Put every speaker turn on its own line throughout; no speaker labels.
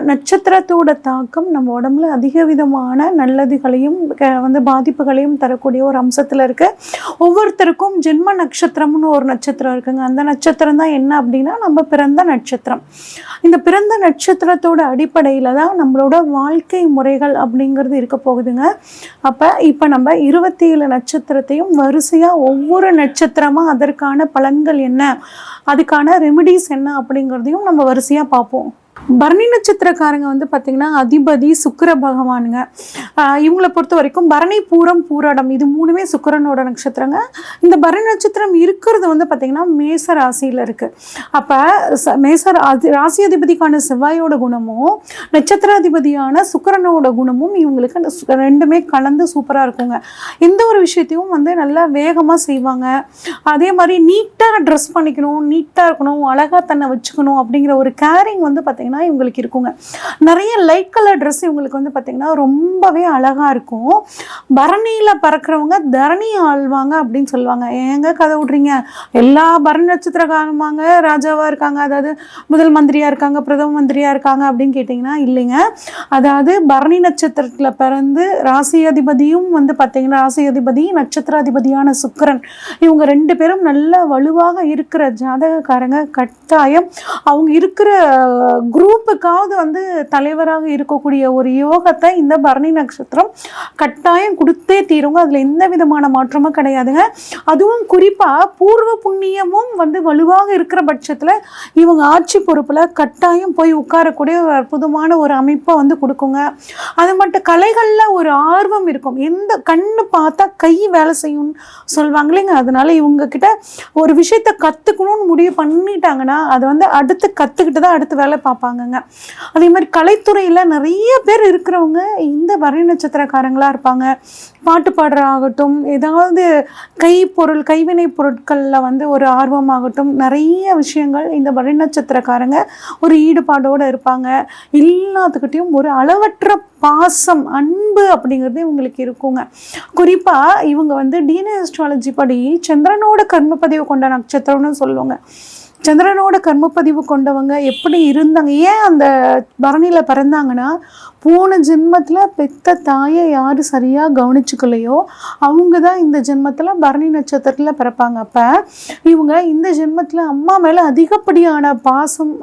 நட்சத்திரத்தோட தாக்கம் நம்ம உடம்புல அதிக விதமான நல்லதுகளையும் க- வந்து பாதிப்புகளையும் தரக்கூடிய ஒரு அம்சத்தில் இருக்கு. ஒவ்வொருத்தருக்கும் ஜென்ம நட்சத்திரம்னு ஒரு நட்சத்திரம் இருக்குங்க. அந்த நட்சத்திரம் தான் என்ன அப்படின்னா நம்ம பிறந்த நட்சத்திரம். இந்த பிறந்த நட்சத்திரத்தோட அடிப்படையில் தான் நம்மளோட வாழ்க்கை முறைகள் அப்படிங்கிறது இருக்க போகுதுங்க. அப்போ இப்போ நம்ம இருபத்தி ஏழு நட்சத்திரத்தையும் வரிசையாக ஒவ்வொரு நட்சத்திரமாக அதற்கான பலன்கள் என்ன அதுக்கான ரெமிடிஸ் என்ன அப்படிங்கிறதையும் நம்ம வரிசையாக பார்ப்போம். பரணி நட்சத்திரக்காரங்க வந்து பார்த்திங்கன்னா அதிபதி சுக்கர பகவானுங்க. இவங்களை பொறுத்த வரைக்கும் பரணி பூரம் பூராடம் இது மூணுமே சுக்கரனோட நட்சத்திரங்க. இந்த பரணி நட்சத்திரம் இருக்கிறது வந்து பார்த்திங்கன்னா மேச ராசியில் இருக்குது அப்போ மேச ராசி ராசி அதிபதிக்கான செவ்வாயோட குணமும் நட்சத்திராதிபதியான சுக்கரனோட குணமும் இவங்களுக்கு அந்த சு- ரெண்டுமே கலந்து சூப்பராக இருக்குங்க. எந்த ஒரு விஷயத்தையும் வந்து நல்லா வேகமாக செய்வாங்க. அதே மாதிரி நீட்டாக ட்ரெஸ் பண்ணிக்கணும் நீட்டாக இருக்கணும் அழகாக தன்னை வச்சுக்கணும் அப்படிங்கிற ஒரு கேரிங் வந்து பார்த்திங்கன்னா இவங்களுக்கு இருக்குங்க. நிறைய லைட் கலர் ட்ரெஸ் இவங்களுக்கு வந்து பார்த்திங்கன்னா ரொம்பவே அழகாக இருக்கும். பரணியில் பறக்கிறவங்க தரணி ஆள்வாங்க அப்படின்னு சொல்லுவாங்க. ஏங்க கதை விட்றீங்க? எல்லா பரணி நட்சத்திரக்காரமாங்க ராஜாவாக இருக்காங்க. அதாவது முதல் மந்திரியாக இருக்காங்க பிரதம மந்திரியாக இருக்காங்க அப்படின்னு கேட்டிங்கன்னா இல்லைங்க. அதாவது பரணி நட்சத்திரத்தில் பிறந்து ராசி அதிபதியும் வந்து பார்த்தீங்கன்னா ராசி அதிபதி நட்சத்திராதிபதியான சுக்கிரன். இவங்க ரெண்டு பேரும் நல்ல வலுவாக இருக்கிற ஜாதகக்காரங்க. கட்டாயம் அவங்க இருக்கிற குரூப்புக்காவது வந்து தலைவராக இருக்கக்கூடிய ஒரு யோகத்தை இந்த பரணி நட்சத்திரம் கட்டாயம் கொடுத்தே தீருங்க. அதில் எந்த விதமான மாற்றமும் கிடையாதுங்க. அதுவும் குறிப்பாக பூர்வ புண்ணியமும் வந்து வலுவாக இருக்கிற பட்சத்தில் இவங்க ஆட்சி பொறுப்பில் கட்டாயம் போய் உட்காரக்கூடிய ஒரு அற்புதமான ஒரு அமைப்பை வந்து கொடுக்குங்க. அது மட்டும் கலைகளில் ஒரு ஆர்வம் இருக்கும். எந்த கண்ணு பார்த்தா கை வேலை செய்யும்னு சொல்லுவாங்க இல்லைங்க. அதனால இவங்க கிட்ட ஒரு விஷயத்தை கற்றுக்கணும்னு முடிவு பண்ணிட்டாங்கன்னா அதை வந்து அடுத்து கற்றுக்கிட்டு தான் அடுத்து வேலை பார்ப்பாங்க. இருப்பாங்கங்க. அதே மாதிரி கலைத்துறையில் நிறைய பேர் இருக்கிறவங்க இந்த வரை நட்சத்திரக்காரங்களாக இருப்பாங்க. பாட்டு பாடுற ஆகட்டும் ஏதாவது கைப்பொருள் கைவினை பொருட்களில் வந்து ஒரு ஆர்வமாகட்டும் நிறைய விஷயங்கள் இந்த வரை நட்சத்திரக்காரங்க ஒரு ஈடுபாடோடு இருப்பாங்க. எல்லாத்துக்கிட்டையும் ஒரு அளவற்ற பாசம் அன்பு அப்படிங்கிறது இவங்களுக்கு இருக்குங்க. குறிப்பாக இவங்க வந்து டிஎன்ஏ அஸ்ட்ராலஜி படி சந்திரனோட கர்மப்பதிவு கொண்ட நட்சத்திரம்னு சொல்லுவாங்க. சந்திரனோட கர்மப்பதிவு கொண்டவங்க எப்படி இருந்தாங்க? ஏன் அந்த பரணியில் பிறந்தாங்கன்னா போன ஜென்மத்தில் பெத்த தாயை யார் சரியாக கவனிச்சுக்கலையோ அவங்க தான் இந்த ஜென்மத்தில் பரணி நட்சத்திரத்தில் பிறப்பாங்க. அப்போ இவங்க இந்த ஜென்மத்தில் அம்மா மேலே அதிகப்படியான பாசம்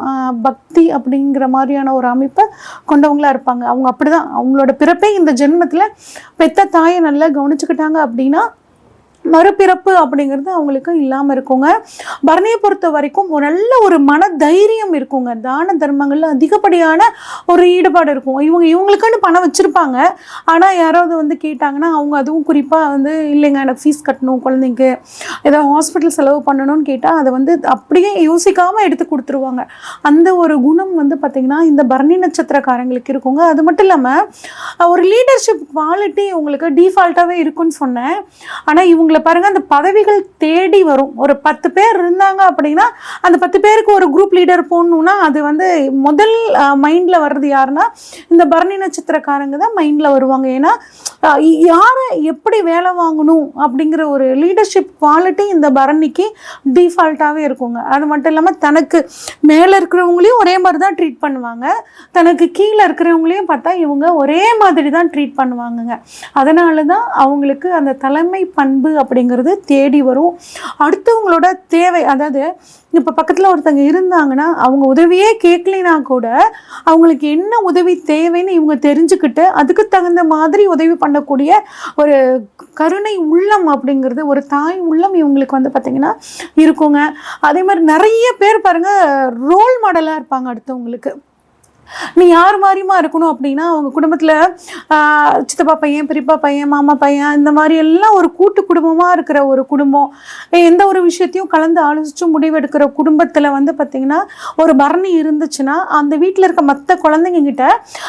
பக்தி அப்படிங்கிற மாதிரியான ஒரு அமைப்பை கொண்டவங்களா இருப்பாங்க. அவங்க அப்படிதான். அவங்களோட பிறப்பே இந்த ஜென்மத்தில் பெத்த தாயை நல்லா கவனிச்சுக்கிட்டாங்க அப்படின்னா மறுபிறப்பு அப்படிங்கிறது அவங்களுக்கு இல்லாமல் இருக்குங்க. பரணியை பொறுத்த வரைக்கும் ஒரு நல்ல ஒரு மன தைரியம் இருக்குங்க. தான தர்மங்களில் அதிகப்படியான ஒரு ஈடுபாடு இருக்கும். இவங்க இவங்களுக்குன்னு பணம் வச்சுருப்பாங்க. ஆனால் யாராவது வந்து கேட்டாங்கன்னா அவங்க அதுவும் குறிப்பாக வந்து இல்லைங்க எனக்கு ஃபீஸ் கட்டணும் குழந்தைக்கு ஏதோ ஹாஸ்பிட்டல் செலவு பண்ணணும்னு கேட்டால் அதை வந்து அப்படியே யோசிக்காமல் எடுத்து கொடுத்துருவாங்க. அந்த ஒரு குணம் வந்து பார்த்திங்கன்னா இந்த பரணி நட்சத்திரக்காரங்களுக்கு இருக்குங்க. அது மட்டும் இல்லாமல் ஒரு லீடர்ஷிப் குவாலிட்டி உங்களுக்கு டிஃபால்ட்டாகவே இருக்குன்னு சொன்னேன். ஆனால் இவங்களை பாருங்கள் அந்த பதவிகள் தேடி வரும். ஒரு பத்து பேர் இருந்தாங்க அப்படின்னா அந்த பத்து பேருக்கு ஒரு குரூப் லீடர் போடணுன்னா அது வந்து முதல் மைண்டில் வர்றது யாருன்னா இந்த பரணி நட்சத்திரக்காரங்க தான் மைண்டில் வருவாங்க. ஏன்னா யாரை எப்படி வேலை வாங்கணும் அப்படிங்கிற ஒரு லீடர்ஷிப் குவாலிட்டி இந்த பரணிக்கு டிஃபால்ட்டாகவே இருக்குங்க. அது மட்டும் இல்லாமல் தனக்கு மேலே இருக்கிறவங்களையும் ஒரே மாதிரி தான் ட்ரீட் பண்ணுவாங்க. தனக்கு கீழே இருக்கிறவங்களையும் பார்த்தா இவங்க ஒரே மாதிரி தான் ட்ரீட் பண்ணுவாங்கங்க. அதனால தான் அவங்களுக்கு அந்த தலைமை பண்பு அப்படிங்கிறது தேடி வரும். அடுத்தவங்களோட தேவை அதாவது இப்போ பக்கத்தில் ஒருத்தங்க இருந்தாங்கன்னா அவங்க உதவியே கேட்கலைனா கூட அவங்களுக்கு என்ன உதவி தேவைன்னு இவங்க தெரிஞ்சுக்கிட்டு அதுக்கு தகுந்த மாதிரி உதவி பண்ணக்கூடிய ஒரு கருணை உள்ளம் அப்படிங்கிறது ஒரு தாய் உள்ளம் இவங்களுக்கு வந்து பார்த்திங்கன்னா இருக்குங்க. அதே மாதிரி நிறைய பேர் பாருங்கள் ரோல் மாடலாக இருப்பாங்க அடுத்தவங்களுக்கு. நீ யார் மாதிரியுமா இருக்கணும் அப்படின்னா அவங்க குடும்பத்தில் சித்தப்பா பையன் பெரியப்பா பையன் மாமா பையன் இந்த மாதிரி எல்லாம் ஒரு கூட்டு குடும்பமாக இருக்கிற ஒரு குடும்பம். எந்த ஒரு விஷயத்தையும் கலந்து ஆலோசித்து முடிவெடுக்கிற குடும்பத்தில் வந்து பார்த்திங்கன்னா ஒரு பரணி இருந்துச்சுன்னா அந்த வீட்டில் இருக்க மற்ற குழந்தைங்க கிட்ட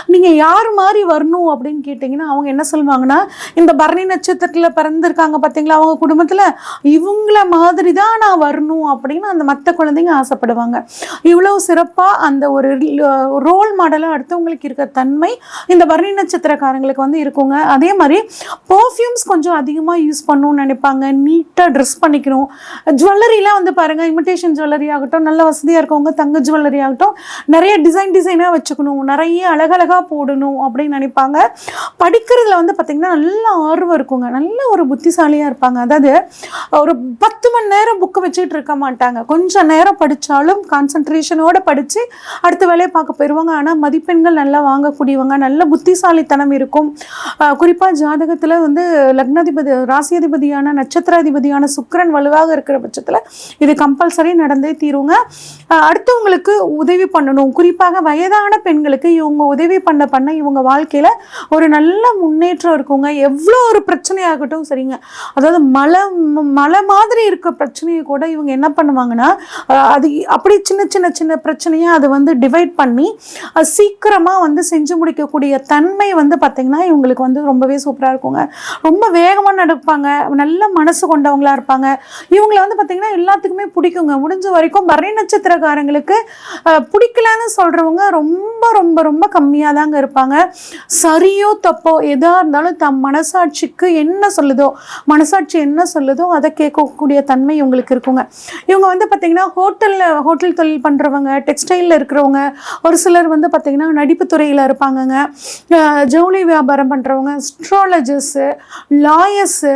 நீங்கள் யார் மாதிரி வரணும் அப்படின்னு கேட்டிங்கன்னா அவங்க என்ன சொல்லுவாங்கன்னா இந்த பரணி நட்சத்திரத்தில் பிறந்திருக்காங்க பார்த்தீங்களா அவங்க குடும்பத்தில் இவங்கள மாதிரி தான் நான் வரணும் அப்படின்னு அந்த மற்ற குழந்தைங்க ஆசைப்படுவாங்க. இவ்வளோ சிறப்பாக அந்த ஒரு ரோல் மாடலாக அடுத்தவங்களுக்கு இருக்க தன்மை இந்த வர்ணி நட்சத்திரக்காரங்களுக்கு வந்து இருக்குங்க. அதே மாதிரி பர்ஃப்யூம்ஸ் கொஞ்சம் அதிகமாக யூஸ் பண்ணணும்னு நினைப்பாங்க. நீட்டாக ட்ரெஸ் பண்ணிக்கணும். ஜுவல்லரிலாம் வந்து பாருங்கள் இமிட்டேஷன் ஜுவல்லரி ஆகட்டும் நல்ல வசதியாக இருக்கவங்க தங்க ஜுவல்லரி ஆகட்டும் நிறைய டிசைன் டிசைனாக வச்சுக்கணும். நிறைய அழகழகாக போடணும் அப்படின்னு நினைப்பாங்க. படிக்கிறதுல வந்து பார்த்திங்கன்னா நல்ல ஆர்வம் இருக்குங்க. நல்ல ஒரு புத்திசாலியாக இருப்பாங்க. அதாவது ஒரு பத்து மணி நேரம் புக்கு வச்சுக்கிட்டு இருக்க மாட்டாங்க. கொஞ்சம் நேரம் படித்தாலும் கான்சன்ட்ரேஷனோடு படித்து அடுத்த வேலையை பார்க்க போயிடுவாங்க ஆனால் மதிப்பெண்கள் நல்லா வாங்கக்கூடியவங்க நல்ல புத்திசாலித்தனம் இருக்கும். குறிப்பாக ஜாதகத்தில் வந்து லக்னாதிபதி ராசியாதிபதியான நட்சத்திராதிபதியான சுக்கிரன் வலுவாக இருக்கிற பட்சத்தில் இது கம்பல்சரி நடந்தே தீருங்க. அடுத்தவங்களுக்கு உதவி பண்ணணும். குறிப்பாக வயதான பெண்களுக்கு இவங்க உதவி பண்ண பண்ண இவங்க வாழ்க்கையில் ஒரு நல்ல முன்னேற்றம் இருக்குங்க. எவ்வளோ ஒரு பிரச்சனையாகட்டும் சரிங்க. அதாவது மலை மலை மாதிரி இருக்க பிரச்சனையை கூட இவங்க என்ன பண்ணுவாங்கன்னா அது அப்படி சின்ன சின்ன சின்ன பிரச்சனையை அதை வந்து டிவைட் பண்ணி அது சீக்கிரமாக வந்து செஞ்சு முடிக்கக்கூடிய தன்மை வந்து பார்த்திங்கன்னா இவங்களுக்கு வந்து ரொம்பவே சூப்பராக இருக்குங்க. ரொம்ப வேகமாக நடப்பாங்க. நல்ல மனசு கொண்டவங்களா இருப்பாங்க. இவங்களை வந்து பார்த்திங்கன்னா எல்லாத்துக்குமே பிடிக்குங்க. முடிஞ்ச வரைக்கும் பரணி நட்சத்திரக்காரங்களுக்கு பிடிக்கலன்னு சொல்கிறவங்க ரொம்ப ரொம்ப ரொம்ப கம்மியாக தாங்க இருப்பாங்க. சரியோ தப்போ எதாக இருந்தாலும் தம் மனசாட்சிக்கு என்ன சொல்லுதோ மனசாட்சி என்ன சொல்லுதோ அதை கேட்கக்கூடிய தன்மை இவங்களுக்கு இருக்குங்க. இவங்க வந்து பார்த்திங்கன்னா ஹோட்டலில் ஹோட்டல் தொழில் பண்ணுறவங்க டெக்ஸ்டைலில் இருக்கிறவங்க ஒரு சிலர் வந்து பார்த்திங்கன்னா நடிப்பு துறையில் இருப்பாங்கங்க ஜவுளி வியாபாரம் பண்ணுறவங்க அஸ்ட்ராலஜர்ஸு லாயர்ஸு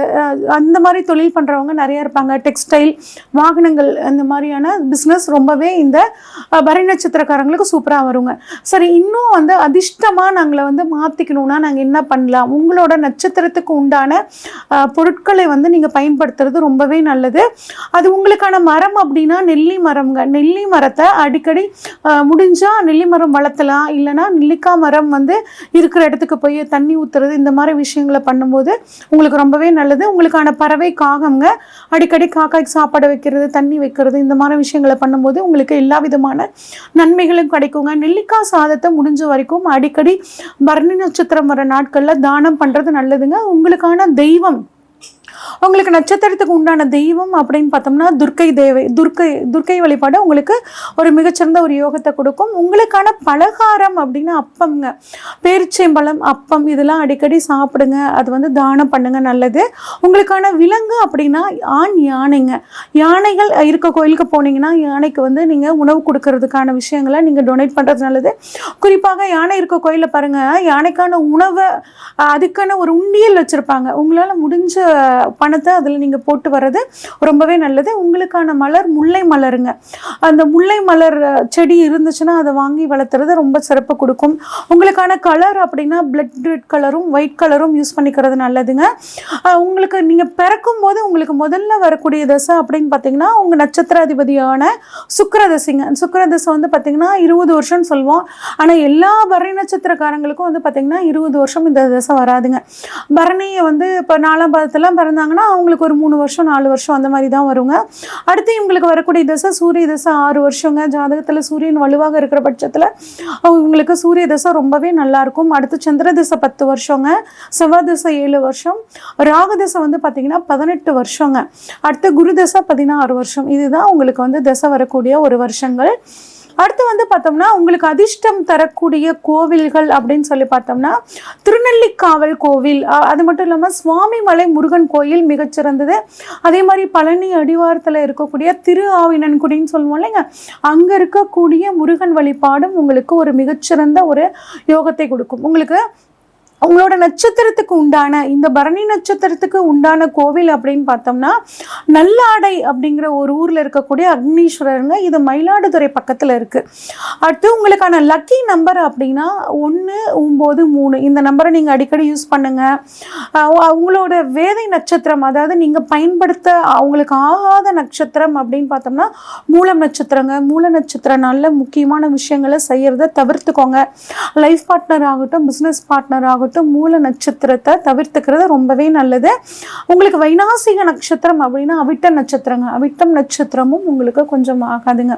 அந்த மாதிரி தொழில் பண்ணுறவங்க நிறைய இருப்பாங்க. டெக்ஸ்டைல் வாகனங்கள் அந்த மாதிரியான பிஸ்னஸ் ரொம்பவே இந்த வரை நட்சத்திரக்காரங்களுக்கு சூப்பராக வருங்க. சரி இன்னும் வந்து அதிர்ஷ்டமாக நாங்களை வந்து மாற்றிக்கணும்னா நாங்கள் என்ன பண்ணலாம்? உங்களோட நட்சத்திரத்துக்கு உண்டான பொருட்களை வந்து நீங்கள் பயன்படுத்துறது ரொம்பவே நல்லது. அது உங்களுக்கான மரம் அப்படின்னா நெல்லி மரம்ங்க. நெல்லி மரத்தை அடிக்கடி முடிஞ்சால் நெல்லி மரம் வளர்த்தலாம் இல்லைன்னா நெல்லிக்காய் மரம் வந்து இருக்கிற இடத்துக்கு போய் தண்ணி ஊற்றுறது இந்த மாதிரி விஷயங்களை பண்ணும்போது உங்களுக்கு ரொம்பவே நல்லது. உங்களுக்கான பறவை காகம்ங்க அடிக்கடி காக்காய்க்கு சாப்பாடு வைக்கிறது தண்ணி வைக்கிறது இந்த மாதிரி விஷயங்களை பண்ணும்போது உங்களுக்கு எல்லா விதமான நன்மைகளும் கிடைக்குங்க. நெல்லிக்காய் சாதத்தை முடிஞ்ச வரைக்கும் அடிக்கடி பரணி நட்சத்திரம் வர நாட்களில் தானம் பண்ணுறது நல்லதுங்க. உங்களுக்கான தெய்வம் உங்களுக்கு நட்சத்திரத்துக்கு உண்டான தெய்வம் அப்படின்னு பார்த்தோம்னா துர்க்கை தேவை துர்க்கை துர்க்கை வழிபாடு உங்களுக்கு ஒரு மிகச்சிறந்த ஒரு யோகத்தை கொடுக்கும். உங்களுக்கான பலகாரம் அப்படின்னா அப்பம்ங்க. பேரிச்சம்பழம் அப்பம் இதெல்லாம் அடிக்கடி சாப்பிடுங்க. அது வந்து தானம் பண்ணுங்க நல்லது. உங்களுக்கான விலங்கு அப்படின்னா ஆண் யானைங்க. யானைகள் இருக்க கோயிலுக்கு போனீங்கன்னா யானைக்கு வந்து நீங்கள் உணவு கொடுக்கறதுக்கான விஷயங்களை நீங்கள் டொனேட் பண்ணுறது நல்லது. குறிப்பாக யானை இருக்க கோயிலில் பாருங்கள் யானைக்கான உணவை அதுக்கான ஒரு உண்டியல் வச்சுருப்பாங்க. உங்களால் முடிஞ்ச பணத்தை அதில் நீங்கள் போட்டு வர்றது ரொம்பவே நல்லது. உங்களுக்கான மலர் முல்லை மலருங்க. அந்த முல்லை மலர் செடி இருந்துச்சுன்னா அதை வாங்கி வளர்த்துறது ரொம்ப சிறப்பு கொடுக்கும். உங்களுக்கான கலர் அப்படின்னா பிளட் ரெட் கலரும் ஒயிட் கலரும் யூஸ் பண்ணிக்கிறது நல்லதுங்க. உங்களுக்கு நீங்கள் பிறக்கும் போது உங்களுக்கு முதல்ல வரக்கூடிய தசை அப்படின்னு பார்த்தீங்கன்னா உங்கள் நட்சத்திராதிபதியான சுக்கிரதசைங்க சுக்கிரதசை வந்து பார்த்தீங்கன்னா இருபது வருஷம்னு சொல்லுவோம். ஆனால் எல்லா பரணி நட்சத்திரக்காரங்களுக்கும் வந்து பார்த்தீங்கன்னா இருபது வருஷம் இந்த தசை வராதுங்க. பரணியை வந்து இப்போ நாலாம் பாதத்தெல்லாம் பிறந்தாங்கன்னா அவங்களுக்கு ஒரு மூணு வருஷம் நாலு வருஷம் அந்த மாதிரி தான் வருங்க. அடுத்து இவங்களுக்கு வரக்கூடிய தசை சூரிய தசை ஆறு வருஷங்க. ஜாதகத்தில் சூரியன் வலுவாக இருக்கிற பட்சத்தில் அவங்களுக்கு சூரிய தசை ரொம்பவே நல்லாயிருக்கும் அடுத்து சந்திர தசை பத்து வருஷங்க. செவ்வாய் தசை ஏழு வருஷம். ராகு தசை வந்து பார்த்திங்கன்னா பதினெட்டு வருஷங்க. அடுத்து குரு தசை பதினாறு வருஷம். இதுதான் உங்களுக்கு வந்து தசை வரக்கூடிய ஒரு வருஷங்கள். அடுத்து வந்து பார்த்தோம்னா உங்களுக்கு அதிர்ஷ்டம் தரக்கூடிய கோவில்கள் அப்படின்னு சொல்லி பார்த்தோம்னா திருநெல்லிக்காவல் கோவில் அது மட்டும் இல்லாமல் சுவாமிமலை முருகன் கோயில் மிகச்சிறந்தது. அதே மாதிரி பழனி அடிவாரத்தில் இருக்கக்கூடிய திரு ஆவினன்குடின்னு சொல்லுவோம் இல்லைங்க. அங்கே இருக்கக்கூடிய முருகன் வழிபாடும் உங்களுக்கு ஒரு மிகச்சிறந்த ஒரு யோகத்தை கொடுக்கும். உங்களுக்கு உங்களோட நட்சத்திரத்துக்கு உண்டான இந்த பரணி நட்சத்திரத்துக்கு உண்டான கோவில் அப்படின்னு பார்த்தோம்னா நல்லாடை அப்படிங்கிற ஒரு ஊரில் இருக்கக்கூடிய அக்னீஸ்வரருங்க. இது மயிலாடுதுறை பக்கத்தில் இருக்குது அடுத்து உங்களுக்கான லக்கி நம்பர் அப்படின்னா ஒன்று ஒம்பது மூணு. இந்த நம்பரை நீங்கள் அடிக்கடி யூஸ் பண்ணுங்கள் அவங்களோட வேதை நட்சத்திரம் அதாவது நீங்கள் பயன்படுத்த அவங்களுக்கு ஆகாத நட்சத்திரம் அப்படின்னு பார்த்தோம்னா மூலம் நட்சத்திரங்க. மூல நட்சத்திர நாளில் முக்கியமான விஷயங்களை செய்கிறத தவிர்த்துக்கோங்க. லைஃப் பார்ட்னர் ஆகட்டும் பிஸ்னஸ் பார்ட்னர் ஆகட்டும் பொறுத்து மூல நட்சத்திரத்தை தவிர்த்துக்கிறது ரொம்பவே நல்லது. உங்களுக்கு வைநாசிக நட்சத்திரம் அப்படின்னா அவிட்ட நட்சத்திரங்க. அவிட்டம் நட்சத்திரமும் உங்களுக்கு கொஞ்சம் ஆகாதுங்க.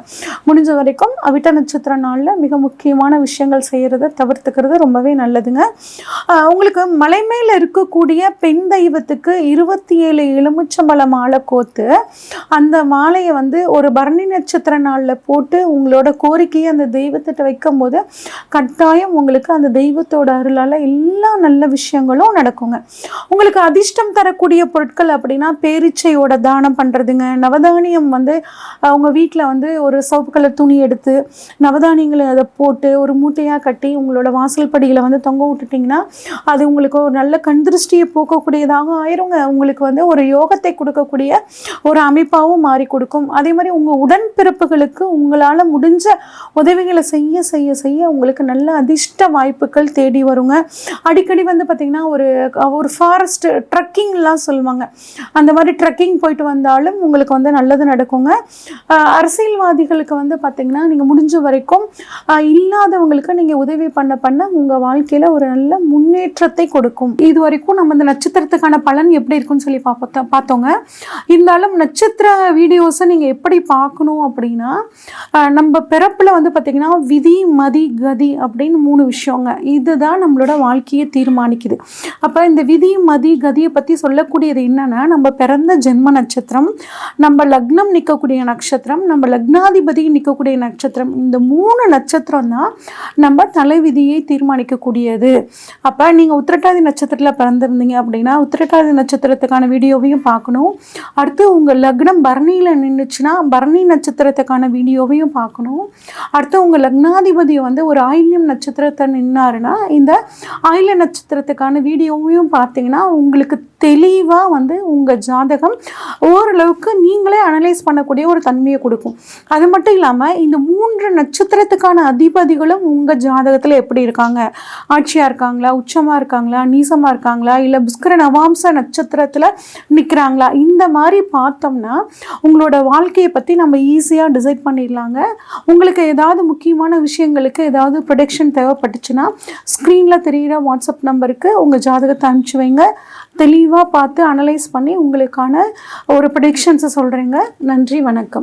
முடிஞ்ச வரைக்கும் அவிட்ட நட்சத்திர நாளில் மிக முக்கியமான விஷயங்கள் செய்கிறத தவிர்த்துக்கிறது ரொம்பவே நல்லதுங்க. உங்களுக்கு மலை மேலே இருக்கக்கூடிய பெண் தெய்வத்துக்கு இருபத்தி ஏழு எலுமிச்சம்பழ மாலை கோத்து அந்த மாலையை வந்து ஒரு பரணி நட்சத்திர நாளில் போட்டு உங்களோட கோரிக்கையை அந்த தெய்வத்திட்ட வைக்கும்போது கட்டாயம் உங்களுக்கு அந்த தெய்வத்தோட அருளால் எல்லா எல்லா நல்ல விஷயங்களும் நடக்குங்க. உங்களுக்கு அதிர்ஷ்டம் தரக்கூடிய பொருட்கள் அப்படின்னா பேரிச்சையோட தானம் பண்ணுறதுங்க நவதானியம் வந்து அவங்க வீட்டில் வந்து ஒரு சவுப்பு கலர் துணி எடுத்து நவதானியங்களை அதை போட்டு ஒரு மூட்டையாக கட்டி உங்களோட வாசல் படியில் வந்து தொங்க விட்டுட்டிங்கன்னா அது உங்களுக்கு ஒரு நல்ல கண் திருஷ்டியை போக்கக்கூடியதாக ஆயிருங்க. உங்களுக்கு வந்து ஒரு யோகத்தை கொடுக்கக்கூடிய ஒரு அமைப்பாகவும் மாறி கொடுக்கும். அதே மாதிரி உங்கள் உடன்பிறப்புகளுக்கு உங்களால் முடிஞ்ச உதவிகளை செய்ய செய்ய செய்ய உங்களுக்கு நல்ல அதிர்ஷ்ட வாய்ப்புகள் தேடி வருங்க. அடிக்கடி வந்து பார்த்திங்கன்னா ஒரு ஒரு ஃபாரஸ்ட் ட்ரக்கிங்லாம் சொல்லுவாங்க. அந்த மாதிரி ட்ரக்கிங் போயிட்டு வந்தாலும் உங்களுக்கு வந்து நல்லது நடக்குங்க. அரசியல்வாதிகளுக்கு வந்து பார்த்திங்கன்னா நீங்கள் முடிஞ்ச வரைக்கும் இல்லாதவங்களுக்கு நீங்கள் உதவி பண்ண பண்ண உங்கள் வாழ்க்கையில் ஒரு நல்ல முன்னேற்றத்தை கொடுக்கும். இது வரைக்கும் நம்ம இந்த நட்சத்திரத்துக்கான பலன் எப்படி இருக்குன்னு சொல்லி பார்ப்போம் பார்த்தோங்க. இருந்தாலும் நட்சத்திர வீடியோஸை நீங்கள் எப்படி பார்க்கணும் அப்படின்னா நம்ம பிறப்பில் வந்து பார்த்திங்கன்னா விதி மதி கதி அப்படின்னு மூணு விஷயங்க. இதுதான் நம்மளோட வாழ்க்கையை விதியை தீர்மானிக்குது. அப்போ இந்த விதி மதி கதியை பற்றி சொல்லக்கூடியது என்னென்னா நம்ம பிறந்த ஜென்ம நட்சத்திரம் நம்ம லக்னம் நிற்கக்கூடிய நட்சத்திரம் நம்ம லக்னாதிபதி நிற்கக்கூடிய நட்சத்திரம் இந்த மூணு நட்சத்திரம் தான் நம்ம தலைவிதியை தீர்மானிக்கக்கூடியது. அப்போ நீங்கள் உத்திரட்டாதி நட்சத்திரத்தில் பிறந்திருந்தீங்க அப்படின்னா உத்திரட்டாதி நட்சத்திரத்துக்கான வீடியோவையும் பார்க்கணும். அடுத்து உங்கள் லக்னம் பரணியில் நின்றுச்சுன்னா பரணி நட்சத்திரத்துக்கான வீடியோவையும் பார்க்கணும். அடுத்து உங்கள் லக்னாதிபதியை வந்து ஒரு ஆயில்யம் நட்சத்திரத்தை நின்னாருன்னா இந்த ஆயில் நட்சத்திரத்துக்கான வீடியோவையும் பார்த்தீங்கன்னா உங்களுக்கு தெளிவாக வந்து உங்கள் ஜாதகம் ஓரளவுக்கு நீங்களே அனலைஸ் பண்ணக்கூடிய ஒரு தன்மையை கொடுக்கும். அது மட்டும் இல்லாமல் இந்த மூன்று நட்சத்திரத்துக்கான அதிபதிகளும் உங்கள் ஜாதகத்தில் எப்படி இருக்காங்க? ஆட்சியாக இருக்காங்களா? உச்சமாக இருக்காங்களா? நீசமாக இருக்காங்களா? இல்லை புஷ்கர நவாம்ச நட்சத்திரத்தில் நிற்கிறாங்களா இந்த மாதிரி பார்த்தோம்னா உங்களோட வாழ்க்கையை பற்றி நம்ம ஈஸியாக டிசைட் பண்ணிடலாங்க. உங்களுக்கு ஏதாவது முக்கியமான விஷயங்களுக்கு ஏதாவது ப்ரொடக்ஷன் தேவைப்பட்டுச்சுன்னா ஸ்க்ரீனில் தெரிகிற வாட்ஸ்அப் நம்பருக்கு உங்கள் ஜாதகத்தை அனுப்பிச்சி வைங்க. தெளிவாக பார்த்து அனலைஸ் பண்ணி உங்களுக்கான ஒரு ப்ரடிக்ஷன்ஸை சொல்கிறேங்க நன்றி வணக்கம்.